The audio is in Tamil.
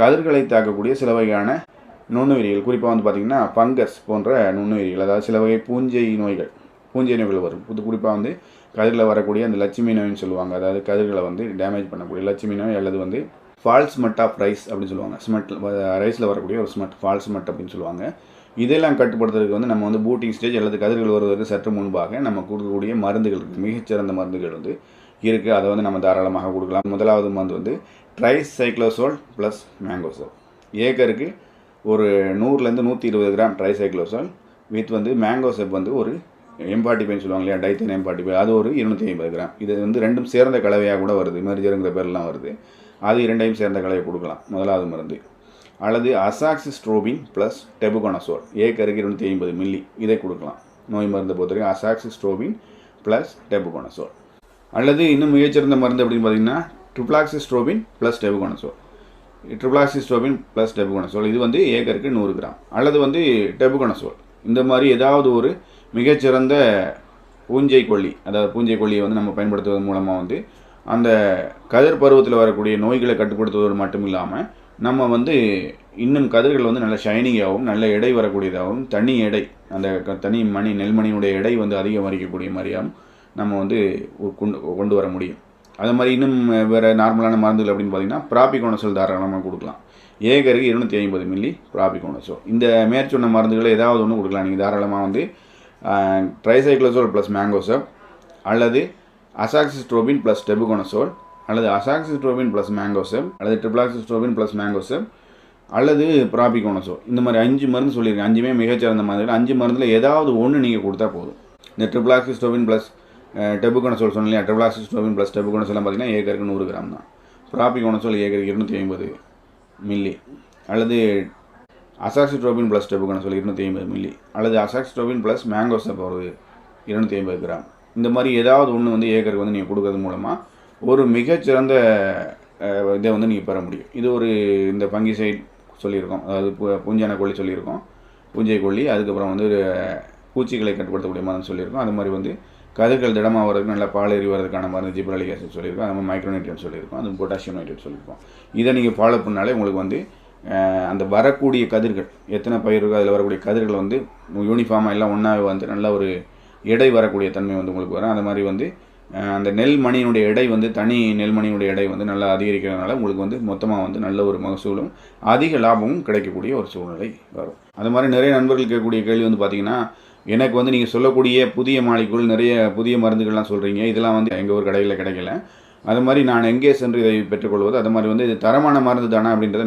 கதிர்களை தாக்கக்கூடிய சில வகையான நுண்ணுயிரிகள். குறிப்பாக வந்து பார்த்திங்கன்னா ஃபங்கஸ் போன்ற நுண்ணுயிரிகள் அதாவது சில வகை பூஞ்சை நோய்கள் பூஞ்சை நோய்கள் வரும். புது குறிப்பாக வந்து கதிரில் வரக்கூடிய அந்த லட்சுமி நோய்னு சொல்லுவாங்க. அதாவது கதிர்களை வந்து டேமேஜ் பண்ணக்கூடிய லட்சுமி நோய் அல்லது வந்து ஃபால்ஸ் மட் ஆஃப் ரைஸ் அப்படின்னு சொல்லுவாங்க. ஸ்மெட் ரைஸில் வரக்கூடிய ஒரு ஸ்மெட் ஃபால்ஸ் மட் அப்படின்னு சொல்லுவாங்க. இதெல்லாம் கட்டுப்படுத்துறதுக்கு வந்து நம்ம வந்து பூட்டிங் ஸ்டேஜ் அல்லது கதிர்கள் வருவதற்கு சற்று முன்பாக நம்ம கொடுக்கக்கூடிய மருந்துகள் இருக்குது மிகச்சிறந்த மருந்துகள் வந்து இருக்குது அதை வந்து நம்ம தாராளமாக கொடுக்கலாம். முதலாவது மருந்து வந்து ட்ரைசைக்ளோசோல் ப்ளஸ் மேங்கோசோல் ஏக்கருக்கு ஒரு நூறுலேருந்து நூற்றி இருபது கிராம் ட்ரை சைக்ளோசோல் வித் வந்து மேங்கோசெப் வந்து ஒரு எம்பாட்டி பைன் சொல்லுவாங்க இல்லையா? டைத்தன் எம்பாட்டி பை. அது ஒரு இருநூற்றி ஐம்பது கிராம். இது வந்து ரெண்டும் சேர்ந்த கலவையாக கூட வருது. மெர்ஜருங்கிற பேர்லாம் வருது. அது இரண்டையும் சேர்ந்த கலவை கொடுக்கலாம். முதலாவது மருந்து. அல்லது அசாக்சிஸ்ட்ரோபின் ப்ளஸ் டெபுகோனசோல் ஏக்கருக்கு இருநூற்றி ஐம்பது மில்லி. இதை கொடுக்கலாம். நோய் மருந்தை பொறுத்தவரைக்கும் அசாக்சிஸ்ட்ரோபின் ப்ளஸ் டெபுகோனசோல் அல்லது இன்னும் மிகச்சிறந்த மருந்து அப்படின்னு பார்த்தீங்கன்னா trifloxystrobin plus tebuconazole. Trifloxystrobin plus tebuconazole. இது வந்து ஏக்கருக்கு நூறு கிராம். அல்லது வந்து டெபுகோனசோல். இந்த மாதிரி ஏதாவது ஒரு மிகச்சிறந்த பூஞ்சை கொல்லி அதாவது பூஞ்சை கொல்லியை வந்து நம்ம பயன்படுத்துவதன் மூலமாக வந்து அந்த கதிர் பருவத்தில் வரக்கூடிய நோய்களை கட்டுப்படுத்துவதோடு மட்டும் இல்லாமல் நம்ம வந்து இன்னும் கதிர்கள் வந்து நல்ல ஷைனிங்காகவும் நல்ல எடை வரக்கூடியதாகவும் தனி எடை அந்த க- தனி மணி நெல்மணியினுடைய எடை வந்து அதிகமரிக்கக்கூடிய மாதிரியாகவும் நம்ம வந்து கொண்டு கொண்டு வர முடியும். அது மாதிரி இன்னும் வேறு நார்மலான மருந்துகள் அப்படின்னு பார்த்தீங்கன்னா ப்ராபிகோனசோல் தாராளமாக கொடுக்கலாம். ஏகருக்கு இருநூற்றி ஐம்பது மில்லி ப்ராபிகோனசோல். இந்த மேற்சொன்ன மருந்துகளை ஏதாவது ஒன்று கொடுக்கலாம். நீங்கள் தாராளமாக வந்து ட்ரைசைக்ளோசோல் ப்ளஸ் மேங்கோசோ அல்லது அசாக்சிஸ்ட்ரோபின் ப்ளஸ் டெபுகோனசோல் அல்லது அசாக்சிஸ்ட்ரோபின் ப்ளஸ் மேங்கோசம் அல்லது ட்ரிப்ளாக்சிஸ்ட்ரோபின் ப்ளஸ் மேங்கோசம் அல்லது ப்ராபிகோனசோல். இந்த மாதிரி அஞ்சு மருந்து சொல்லியிருக்கேன். அஞ்சுமே மிகச்சிறந்த மருந்துகள். அஞ்சு மருந்தில் ஏதாவது ஒன்று நீங்கள் கொடுத்தா போதும். இந்த ட்ரிப்ளாக்சிஸ்ட்ரோபின் ப்ளஸ் டெபுகோனசோல் சொன்னேன் இல்லையா? ட்ரிப்ளாக்சிஸ்ட்ரோபின் ப்ளஸ் டெபுகோனசோல்லாம் பார்த்தீங்கன்னா ஏக்கருக்கு நூறு கிராம் தான். ப்ராபிகோனசோல் ஏக்கருக்கு இருநூற்றி ஐம்பது மில்லி அல்லது அசாக்சிட்ரோபின் ப்ளஸ் டெபுகோனசோல் இருநூற்றி ஐம்பது மில்லி அல்லது அசாக்சிட்ரோபின் ப்ளஸ் மேங்கோசப் ஒரு இருநூற்றி ஐம்பது கிராம். இந்த மாதிரி ஏதாவது ஒன்று வந்து ஏக்கருக்கு வந்து நீங்கள் கொடுக்கறது மூலமாக ஒரு மிகச்சிறந்த இதை வந்து நீங்கள் பெற முடியும். இது ஒரு இந்த பங்கி சைட் சொல்லியிருக்கோம். அதாவது பூ- பூஞ்சான கொல்லி சொல்லியிருக்கோம். பூஞ்சை கொல்லி அதுக்கப்புறம் வந்து ஒரு பூச்சிகளை கட்டுப்படுத்தக்கூடிய மருந்து சொல்லியிருக்கோம். அது மாதிரி வந்து கதிர்கள் திடமாக வரதுக்கு நல்லா பால் வரதுக்கான மருந்து ஜிப்ரலிக் ஆசிட் சொல்லியிருக்கோம் அது மாதிரி மைக்ரோநைட்ரேட் சொல்லியிருக்கோம் அது பொட்டாசியம் நைட்ரேட் சொல்லியிருக்கோம். இதை நீங்கள் ஃபாலோ பண்ணாலே உங்களுக்கு வந்து அந்த வரக்கூடிய கதிர்கள் எத்தனை பயிர் இருக்கோ அதில் வரக்கூடிய கதிர்கள் வந்து யூனிஃபார்மாக எல்லாம் ஒன்றாவே வந்து நல்ல ஒரு எடை வரக்கூடிய தன்மை வந்து உங்களுக்கு வரும். அந்த மாதிரி வந்து அந்த நெல் மணியினுடைய எடை வந்து தனி நெல் மணியினுடைய எடை வந்து நல்லா அதிகரிக்கிறதுனால உங்களுக்கு வந்து மொத்தமாக வந்து நல்ல ஒரு மகசூலும் அதிக லாபமும் கிடைக்கக்கூடிய ஒரு சூழ்நிலை வரும். அது மாதிரி நிறைய நண்பர்கள் கேட்கக்கூடிய கேள்வி வந்து பார்த்தீங்கன்னா எனக்கு வந்து நீங்கள் சொல்லக்கூடிய புதிய மாலிக்குள் நிறைய புதிய மருந்துகள்லாம் சொல்கிறீங்க இதெல்லாம் வந்து எங்கள் ஒரு கடையில் கிடைக்கல. அது மாதிரி நான் எங்கே சென்று இதை பெற்றுக்கொள்வது? அது மாதிரி வந்து இது தரமான மருந்து தானா அப்படின்றத